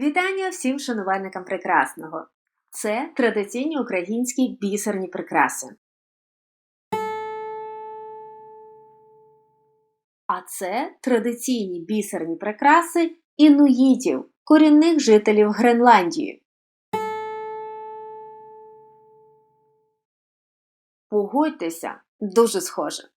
Вітання всім шанувальникам прекрасного. Це традиційні українські бісерні прикраси. А це традиційні бісерні прикраси інуїтів, корінних жителів Гренландії. Погодьтеся, дуже схоже.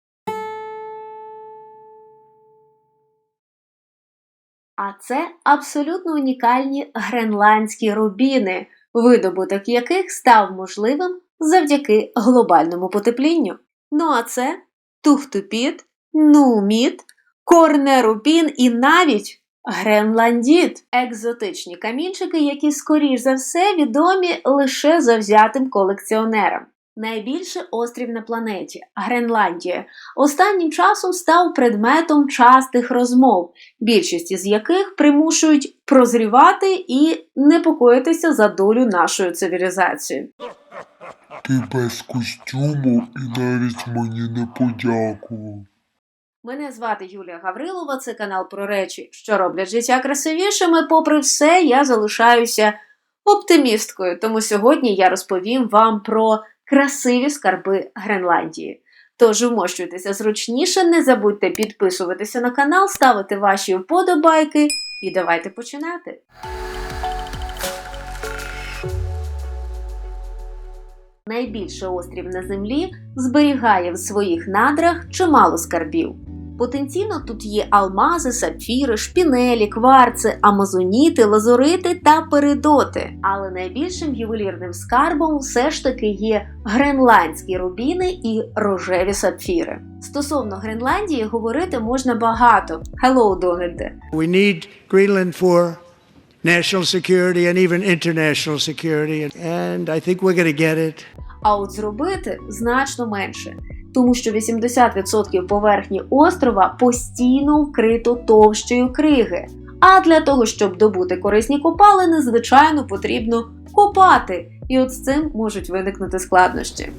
А це абсолютно унікальні гренландські рубіни, видобуток яких став можливим завдяки глобальному потеплінню. Ну а це тухтупіт, нуміт, корнерубін і навіть гренландіт екзотичні камінчики, які, скоріш за все, відомі лише завзятим колекціонерам. Найбільший острів на планеті Гренландія останнім часом став предметом частих розмов, більшість із яких примушують прозрівати і непокоїтися за долю нашої цивілізації. Ти без костюму і навіть мені не подякував. Мене звати Юлія Гаврилова, це канал про речі, що роблять життя красивішими. Попри все, я залишаюся оптимісткою, тому сьогодні я розповім вам про красиві скарби Гренландії. Тож вмощуйтеся зручніше, не забудьте підписуватися на канал, ставити ваші вподобайки і давайте починати. Найбільший острів на землі зберігає в своїх надрах чимало скарбів. Потенційно тут є алмази, сапфіри, шпінелі, кварци, амазоніти, лазурити та перидоти. Але найбільшим ювелірним скарбом все ж таки є гренландські рубіни і рожеві сапфіри. Стосовно Гренландії говорити можна багато. Hello, Дональде. We need Greenland for national security and even international security. And I think we're going to get it. А от зробити значно менше, тому що 80% поверхні острова постійно вкрито товщою криги. А для того, щоб добути корисні копалини, звичайно, потрібно копати, і от з цим можуть виникнути складнощі.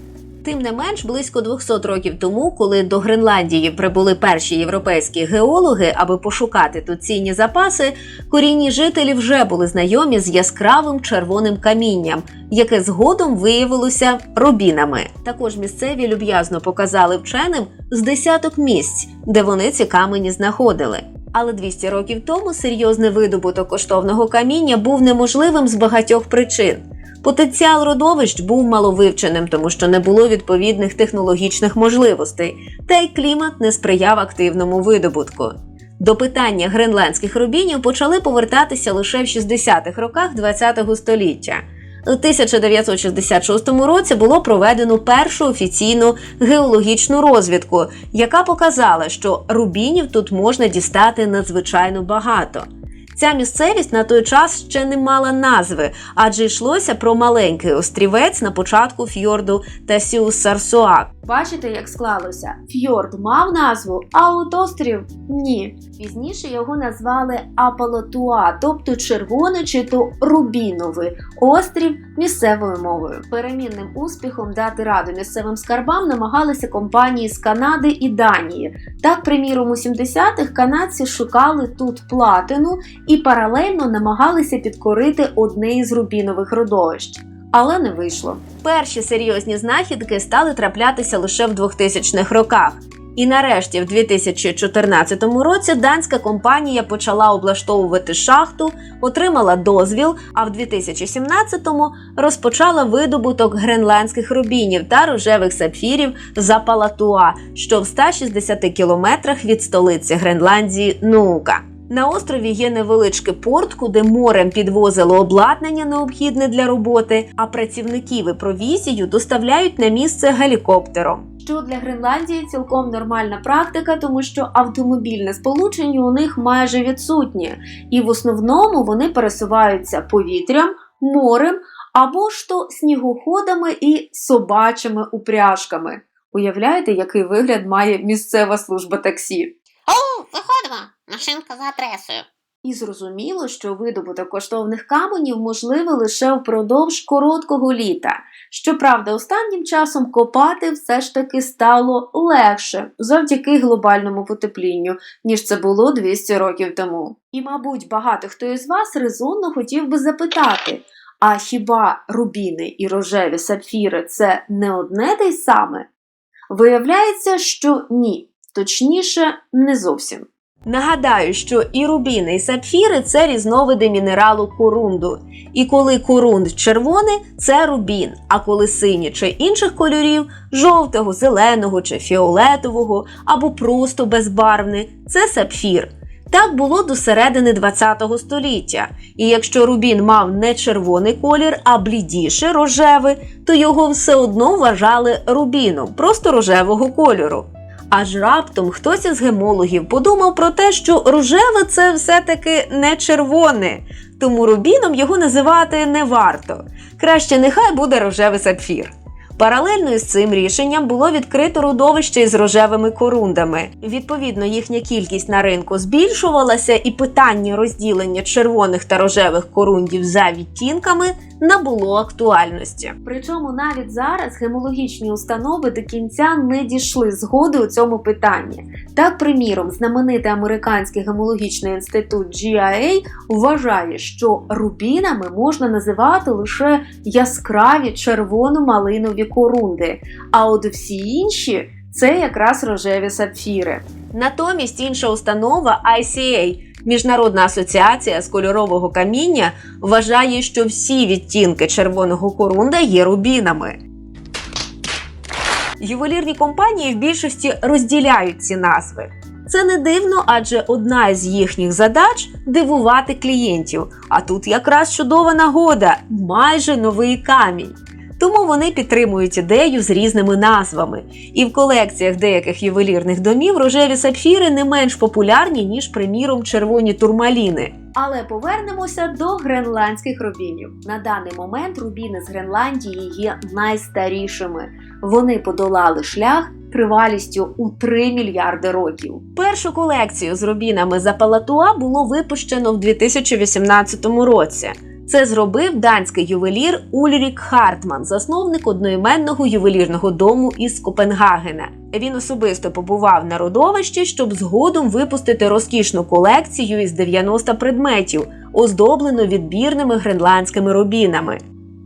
Тим не менш, близько 200 років тому, коли до Гренландії прибули перші європейські геологи, аби пошукати тут цінні запаси, корінні жителі вже були знайомі з яскравим червоним камінням, яке згодом виявилося рубінами. Також місцеві люб'язно показали вченим з десяток місць, де вони ці камені знаходили. Але 200 років тому серйозний видобуток коштовного каміння був неможливим з багатьох причин. Потенціал родовищ був маловивченим, тому що не було відповідних технологічних можливостей, та й клімат не сприяв активному видобутку. До питання гренландських рубінів почали повертатися лише в 60-х роках ХХ століття. У 1966 році було проведено першу офіційну геологічну розвідку, яка показала, що рубінів тут можна дістати надзвичайно багато. Ця місцевість на той час ще не мала назви, адже йшлося про маленький острівець на початку фьорду Тасіус Сарсуак. Бачите, як склалося? Фьорд мав назву, а от острів ні. Пізніше його назвали Апалатуа, тобто червоний чи то рубіновий острів місцевою мовою. Перемінним успіхом дати раду місцевим скарбам намагалися компанії з Канади і Данії. Так, приміром, у 70-х канадці шукали тут платину і паралельно намагалися підкорити одне із рубінових родовищ. Але не вийшло. Перші серйозні знахідки стали траплятися лише в 2000-х роках. І нарешті, в 2014 році, данська компанія почала облаштовувати шахту, отримала дозвіл, а в 2017-му розпочала видобуток гренландських рубінів та рожевих сапфірів за Палатуа, що в 160 кілометрах від столиці Гренландії Нуука. На острові є невеличкий порт, куди морем підвозило обладнання, необхідне для роботи, а працівників і провізію доставляють на місце гелікоптером. Що для Гренландії цілком нормальна практика, тому що автомобільне сполучення у них майже відсутнє, і в основному вони пересуваються повітрям, морем або ж то снігоходами і собачими упряжками. Уявляєте, який вигляд має місцева служба таксі? О, виходимо. Машинка за адресою. І зрозуміло, що видобуток коштовних каменів можливий лише впродовж короткого літа. Щоправда, останнім часом копати все ж таки стало легше завдяки глобальному потеплінню, ніж це було 200 років тому. І, мабуть, багато хто із вас резонно хотів би запитати: а хіба рубіни і рожеві сапфіри це не одне те й саме? Виявляється, що ні, точніше, не зовсім. Нагадаю, що і рубіни, і сапфіри це різновиди мінералу корунду. І коли корунд червоний, це рубін, а коли синій чи інших кольорів жовтого, зеленого чи фіолетового, або просто безбарвний це сапфір. Так було до середини ХХ століття. І якщо рубін мав не червоний колір, а блідіше рожевий, то його все одно вважали рубіном, просто рожевого кольору. Аж раптом хтось із гемологів подумав про те, що рожеве це все-таки не червоне, тому рубіном його називати не варто. Краще нехай буде рожевий сапфір. Паралельно із цим рішенням було відкрито родовище із рожевими корундами. Відповідно, їхня кількість на ринку збільшувалася, і питання розділення червоних та рожевих корундів за відтінками набуло актуальності. Причому навіть зараз гемологічні установи до кінця не дійшли згоди у цьому питанні. Так, приміром, знаменитий американський гемологічний інститут GIA вважає, що рубінами можна називати лише яскраві червоно-малинові корунди, а от всі інші це якраз рожеві сапфіри. Натомість інша установа ICA Міжнародна асоціація з кольорового каміння вважає, що всі відтінки червоного корунда є рубінами. Ювелірні компанії в більшості розділяють ці назви. Це не дивно, адже одна з їхніх задач дивувати клієнтів. А тут якраз чудова нагода майже новий камінь. Тому вони підтримують ідею з різними назвами. І в колекціях деяких ювелірних домів рожеві сапфіри не менш популярні, ніж, приміром, червоні турмаліни. Але повернемося до гренландських рубінів. На даний момент рубіни з Гренландії є найстарішими. Вони подолали шлях тривалістю у 3 мільярди років. Першу колекцію з рубінами за Палатуа було випущено в 2018 році. Це зробив данський ювелір Ульрік Хартман, засновник одноіменного ювелірного дому із Копенгагена. Він особисто побував на родовищі, щоб згодом випустити розкішну колекцію із 90 предметів, оздоблену відбірними гренландськими рубінами.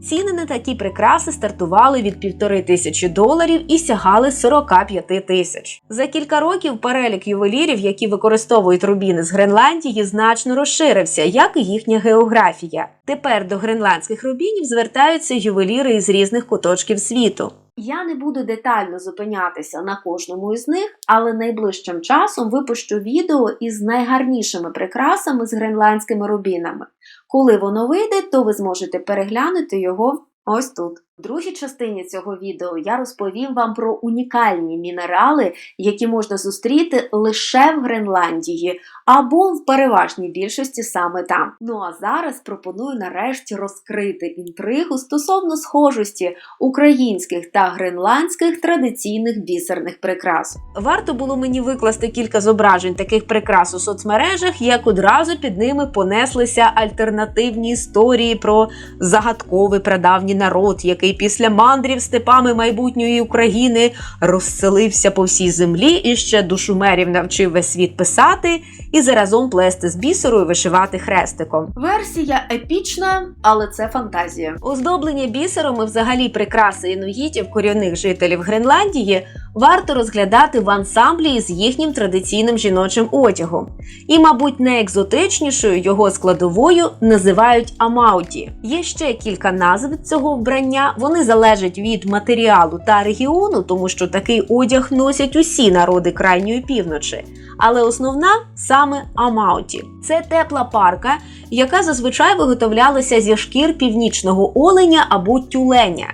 Ціни на такі прикраси стартували від півтори тисячі доларів і сягали 45 тисяч. За кілька років перелік ювелірів, які використовують рубіни з Гренландії, значно розширився, як і їхня географія. Тепер до гренландських рубінів звертаються ювеліри із різних куточків світу. Я не буду детально зупинятися на кожному із них, але найближчим часом випущу відео із найгарнішими прикрасами з гренландськими рубінами. Коли воно вийде, то ви зможете переглянути його ось тут. Другій частині цього відео я розповім вам про унікальні мінерали, які можна зустріти лише в Гренландії або в переважній більшості саме там. Ну а зараз пропоную нарешті розкрити інтригу стосовно схожості українських та гренландських традиційних бісерних прикрас. Варто було мені викласти кілька зображень таких прикрас у соцмережах, як одразу під ними понеслися альтернативні історії про загадковий прадавній народ, який після мандрів степами майбутньої України розселився по всій землі і ще до шумерів навчив весь світ писати і заразом плести з бісеру і вишивати хрестиком. Версія епічна, але це фантазія. Оздоблення бісером і взагалі прикраси інуїтів корінних жителів Гренландії варто розглядати в ансамблі з їхнім традиційним жіночим одягом. І, мабуть, найекзотичнішою його складовою називають амауті. Є ще кілька назв цього вбрання. Вони залежать від матеріалу та регіону, тому що такий одяг носять усі народи крайньої півночі. Але основна саме амауті. Це тепла парка, яка зазвичай виготовлялася зі шкір північного оленя або тюленя.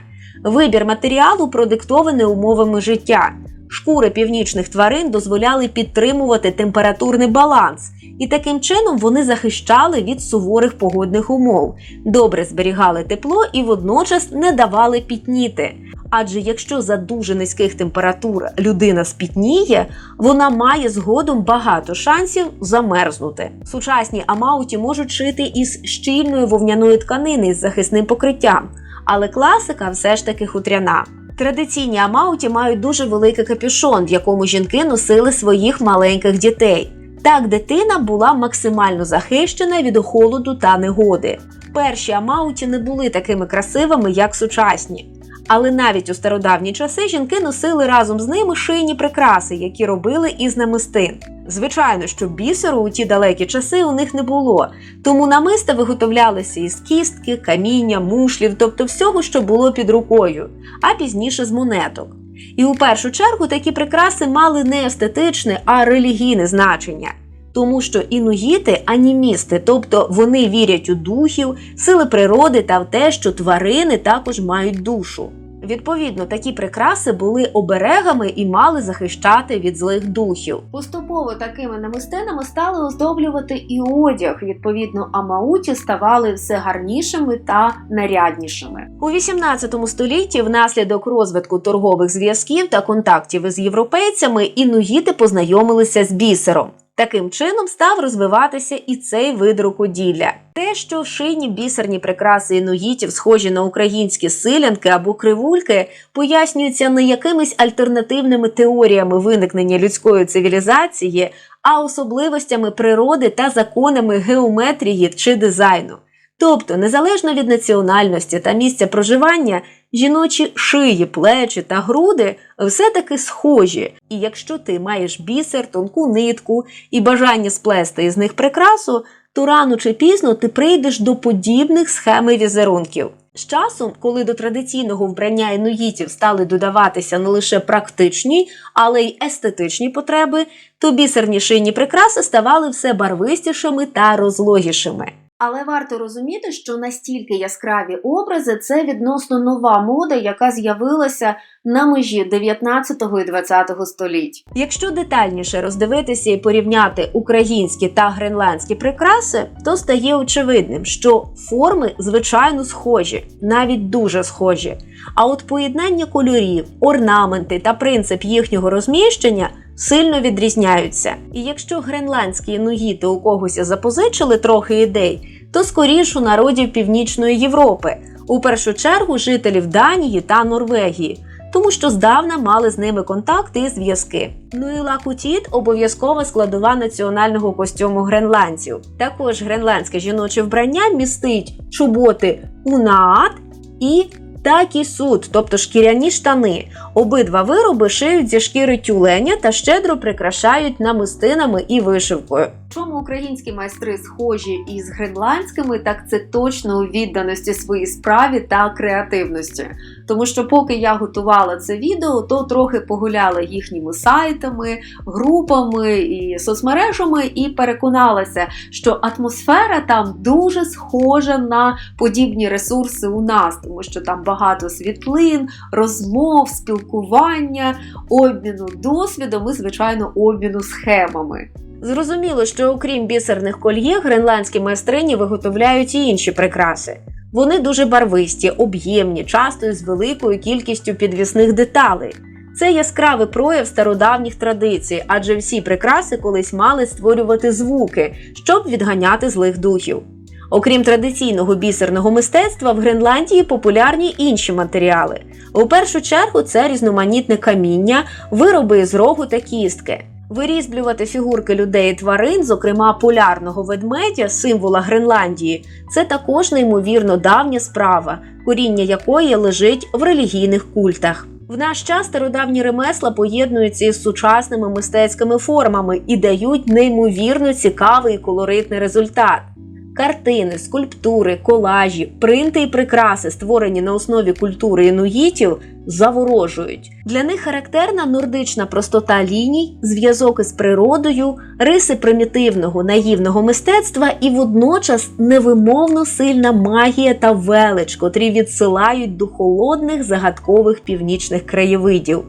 Вибір матеріалу продиктований умовами життя. Шкури північних тварин дозволяли підтримувати температурний баланс, і таким чином вони захищали від суворих погодних умов, добре зберігали тепло і водночас не давали пітніти. Адже якщо за дуже низьких температур людина спітніє, вона має згодом багато шансів замерзнути. Сучасні амауті можуть шити із щільної вовняної тканини з захисним покриттям, але класика все ж таки хутряна. Традиційні амауті мають дуже великий капюшон, в якому жінки носили своїх маленьких дітей. Так дитина була максимально захищена від холоду та негоди. Перші амауті не були такими красивими, як сучасні. Але навіть у стародавні часи жінки носили разом з ними шийні прикраси, які робили із намистин. Звичайно, що бісеру у ті далекі часи у них не було, тому намиста виготовлялися із кістки, каміння, мушлів, тобто всього, що було під рукою, а пізніше з монеток. І у першу чергу такі прикраси мали не естетичне, а релігійне значення. Тому що інуїти анімісти, тобто вони вірять у духів, сили природи та в те, що тварини також мають душу. Відповідно, такі прикраси були оберегами і мали захищати від злих духів. Поступово такими намистинами стали оздоблювати і одяг. Відповідно, амауті ставали все гарнішими та наряднішими. У 18 столітті, внаслідок розвитку торгових зв'язків та контактів із європейцями, інуїти познайомилися з бісером. Таким чином став розвиватися і цей вид рукоділля. Те, що шийні бісерні прикраси інуїтів схожі на українські силянки або кривульки, пояснюється не якимись альтернативними теоріями виникнення людської цивілізації, а особливостями природи та законами геометрії чи дизайну. Тобто, незалежно від національності та місця проживання, жіночі шиї, плечі та груди все-таки схожі. І якщо ти маєш бісер, тонку нитку і бажання сплести із них прикрасу, то рано чи пізно ти прийдеш до подібних схем і візерунків. З часом, коли до традиційного вбрання інуїтів стали додаватися не лише практичні, але й естетичні потреби, то бісерні шийні прикраси ставали все барвистішими та розлогішими. Але варто розуміти, що настільки яскраві образи це відносно нова мода, яка з'явилася на межі 19 і 20 століть. Якщо детальніше роздивитися і порівняти українські та гренландські прикраси, то стає очевидним, що форми звичайно схожі, навіть дуже схожі. А от поєднання кольорів, орнаменти та принцип їхнього розміщення сильно відрізняються. І якщо гренландські інуїти у когось запозичили трохи ідей, то скоріш у народів Північної Європи, у першу чергу жителів Данії та Норвегії, тому що здавна мали з ними контакти і зв'язки. Ну і лакутіт обов'язкова складова національного костюму гренландців. Також гренландське жіноче вбрання містить чоботи унаат і такісут, тобто шкіряні штани. Обидва вироби шиють зі шкіри тюленя та щедро прикрашають намистинами і вишивкою. Чому українські майстри схожі із гренландськими, так це точно у відданості своїй справі та креативності. Тому що, поки я готувала це відео, то трохи погуляла їхніми сайтами, групами і соцмережами, і переконалася, що атмосфера там дуже схожа на подібні ресурси у нас, тому що там багато світлин, розмов, спілкування, обміну досвідом і, звичайно, обміну схемами. Зрозуміло, що окрім бісерних кольє, гренландські майстрині виготовляють і інші прикраси. Вони дуже барвисті, об'ємні, часто із великою кількістю підвісних деталей. Це яскравий прояв стародавніх традицій, адже всі прикраси колись мали створювати звуки, щоб відганяти злих духів. Окрім традиційного бісерного мистецтва, в Гренландії популярні інші матеріали. У першу чергу це різноманітне каміння, вироби з рогу та кістки. Вирізблювати фігурки людей і тварин, зокрема полярного ведмедя, символа Гренландії, це також неймовірно давня справа, коріння якої лежить в релігійних культах. В наш час стародавні ремесла поєднуються із сучасними мистецькими формами і дають неймовірно цікавий і колоритний результат. Картини, скульптури, колажі, принти і прикраси, створені на основі культури інуїтів, заворожують. Для них характерна нордична простота ліній, зв'язок із природою, риси примітивного наївного мистецтва і водночас невимовно сильна магія та велич, котрі відсилають до холодних загадкових північних краєвидів.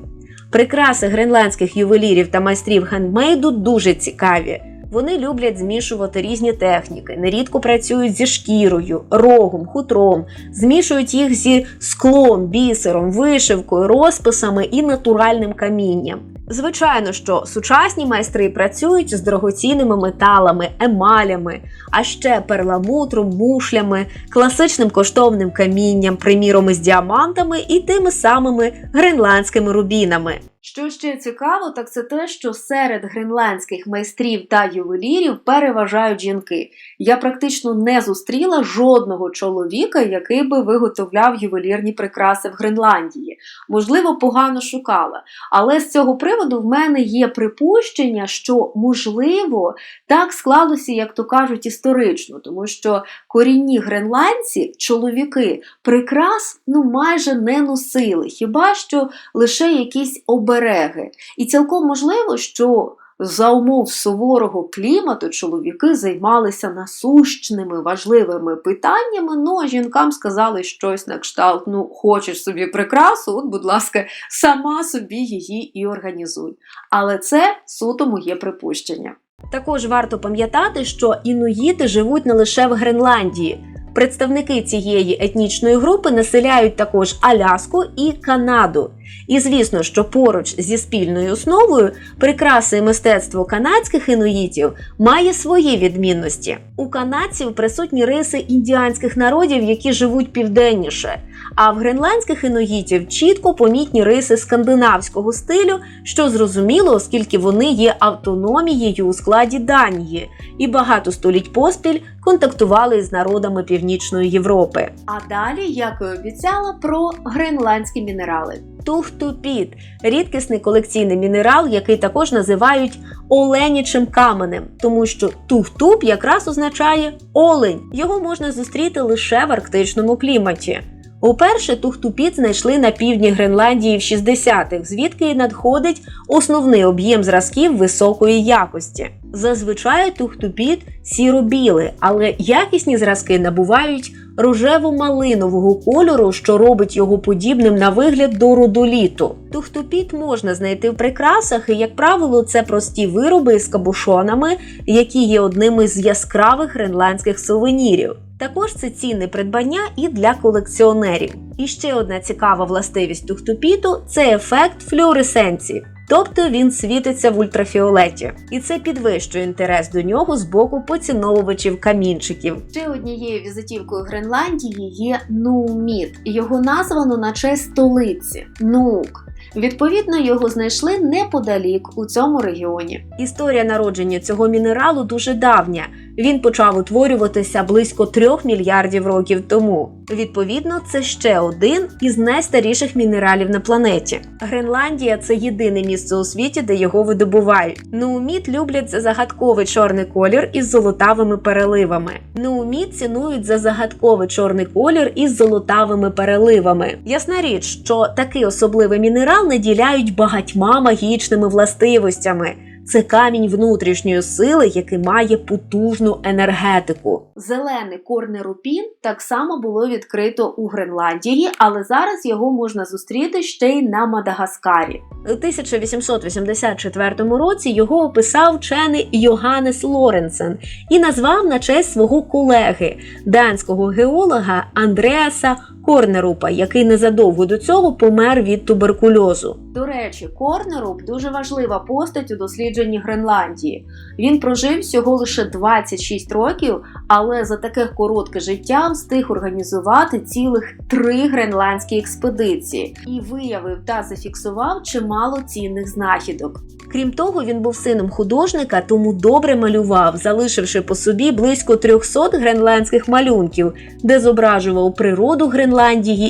Прикраси гренландських ювелірів та майстрів хендмейду дуже цікаві. Вони люблять змішувати різні техніки, нерідко працюють зі шкірою, рогом, хутром, змішують їх зі склом, бісером, вишивкою, розписами і натуральним камінням. Звичайно, що сучасні майстри працюють з дорогоцінними металами, емалями, а ще перламутром, мушлями, класичним коштовним камінням, приміром із діамантами і тими самими гренландськими рубінами. Що ще цікаво, так це те, що серед гренландських майстрів та ювелірів переважають жінки. Я практично не зустріла жодного чоловіка, який би виготовляв ювелірні прикраси в Гренландії. Можливо, погано шукала. Але з цього приводу в мене є припущення, що можливо так склалося, як то кажуть, історично, тому що корінні гренландці, чоловіки, прикрас ну майже не носили, хіба що лише якісь обереги. І цілком можливо, що за умов суворого клімату чоловіки займалися насущними важливими питаннями. Ну а жінкам сказали щось на кшталт: ну, хочеш собі прикрасу, от, будь ласка, сама собі її і організуй. Але це суто моє припущення. Також варто пам'ятати, що інуїти живуть не лише в Гренландії. Представники цієї етнічної групи населяють також Аляску і Канаду. І звісно, що поруч зі спільною основою прикраси і мистецтво канадських інуїтів має свої відмінності. У канадців присутні риси індіанських народів, які живуть південніше. А в гренландських інуїтів чітко помітні риси скандинавського стилю, що зрозуміло, оскільки вони є автономією у складі Данії і багато століть поспіль контактували з народами Північної Європи. А далі, як і обіцяла, про гренландські мінерали. Тухтупіт рідкісний колекційний мінерал, який також називають оленячим каменем, тому що тухтуп якраз означає олень. Його можна зустріти лише в арктичному кліматі. Уперше тухтупіт знайшли на півдні Гренландії в 60-х, звідки і надходить основний об'єм зразків високої якості. Зазвичай тухтупіт сіро-білий, але якісні зразки набувають рожево-малинового кольору, що робить його подібним на вигляд до родоліту. Тухтупіт можна знайти в прикрасах, і, як правило, це прості вироби з кабушонами, які є одними з яскравих гренландських сувенірів. Також це цінне придбання і для колекціонерів. І ще одна цікава властивість тухтупіту це ефект флюоресценції. Тобто він світиться в ультрафіолеті, і це підвищує інтерес до нього з боку поціновувачів камінчиків. Ще однією візитівкою Гренландії є Нууміт. Його названо на честь столиці Нуук. Відповідно, його знайшли неподалік у цьому регіоні. Історія народження цього мінералу дуже давня. Він почав утворюватися близько 3 мільярдів років тому. Відповідно, це ще один із найстаріших мінералів на планеті. Гренландія це єдине місце у світі, де його видобувають. Нууміт люблять за загадковий чорний колір із золотавими переливами. Нууміт цінують за загадковий чорний колір із золотавими переливами. Ясна річ, що такий особливий мінерал наділяють багатьма магічними властивостями. Це камінь внутрішньої сили, який має потужну енергетику. Зелений корнерупін так само було відкрито у Гренландії, але зараз його можна зустріти ще й на Мадагаскарі. У 1884 році його описав вчений Йоганнес Лоренсен і назвав на честь свого колеги, данського геолога Андреаса Корнерупа, який незадовго до цього помер від туберкульозу. До речі, Корнеруп дуже важлива постать у дослідженні Гренландії. Він прожив всього лише 26 років, але за таке коротке життя встиг організувати цілих три гренландські експедиції і виявив та зафіксував чимало цінних знахідок. Крім того, він був сином художника, тому добре малював, залишивши по собі близько 300 гренландських малюнків, де зображував природу Гренландії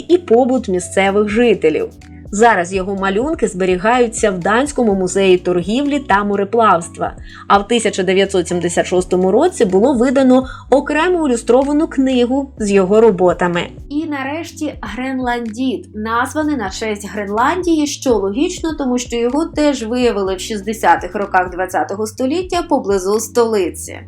і побут місцевих жителів. Зараз його малюнки зберігаються в Данському музеї торгівлі та мореплавства. А в 1976 році було видано окрему ілюстровану книгу з його роботами. І нарешті Гренландіт, названий на честь Гренландії, що логічно, тому що його теж виявили в 60-х роках ХХ століття поблизу столиці.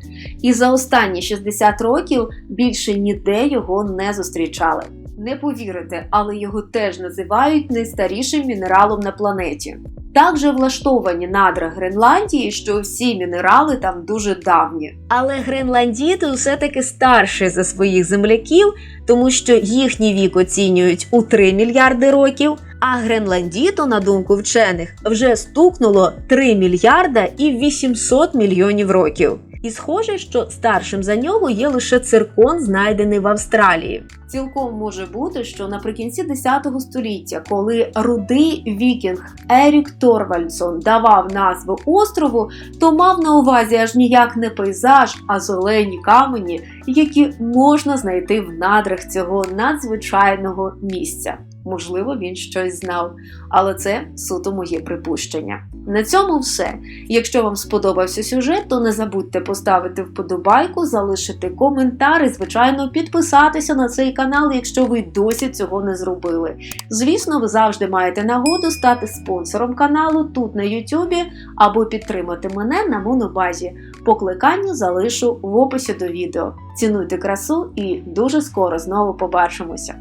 І за останні 60 років більше ніде його не зустрічали. Не повірите, але його теж називають найстарішим мінералом на планеті. Так же влаштовані надра Гренландії, що всі мінерали там дуже давні. Але гренландіти все-таки старші за своїх земляків, тому що їхній вік оцінюють у 3 мільярди років. А Гренландіту, на думку вчених, вже стукнуло 3 мільярда і 800 мільйонів років. І схоже, що старшим за нього є лише циркон, знайдений в Австралії. Цілком може бути, що наприкінці 10 століття, коли рудий вікінг Ерік Торвальдсон давав назву острову, то мав на увазі аж ніяк не пейзаж, а зелені камені, які можна знайти в надрах цього надзвичайного місця. Можливо, він щось знав, але це суто моє припущення. На цьому все. Якщо вам сподобався сюжет, то не забудьте поставити вподобайку, залишити коментар і, звичайно, підписатися на цей канал, якщо ви досі цього не зробили. Звісно, ви завжди маєте нагоду стати спонсором каналу тут на Ютубі або підтримати мене на монобазі. Покликання залишу в описі до відео. Цінуйте красу і дуже скоро знову побачимося.